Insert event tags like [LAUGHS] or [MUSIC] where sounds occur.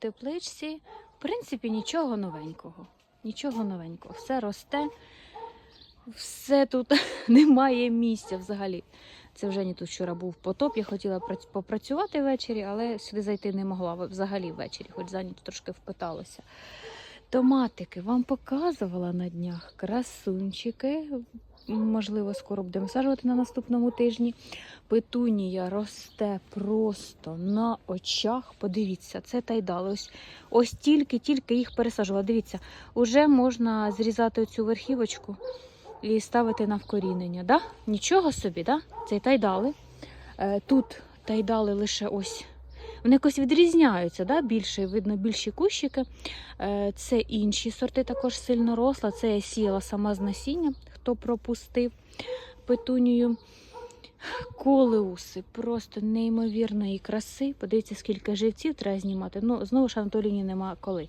тепличці. В принципі, нічого новенького. Нічого новенького. Все росте, все тут [LAUGHS] немає місця взагалі. Це вже не тут вчора був потоп. Я хотіла попрацювати ввечері, але сюди зайти не могла взагалі ввечері, хоч за ніч трошки впиталася. Томатики вам показувала на днях. Красунчики. Можливо, скоро будемо саджувати на наступному тижні. Петунія росте просто на очах. Подивіться, це тайдали. Ось, ось тільки-тільки їх пересаджувала. Дивіться, уже можна зрізати цю верхівочку і ставити на вкорінення. Да? Нічого собі, да? це тайдали. Е, Тут тайдали лише ось. Вони якось відрізняються, да? більше, видно, більші кущики. Е, Це інші сорти також сильно росла. Це я сіяла сама з насіння, хто пропустив петунію. Колеуси просто неймовірної краси. Подивіться, скільки живців треба знімати. Ну, знову ж Анатоліні нема коли.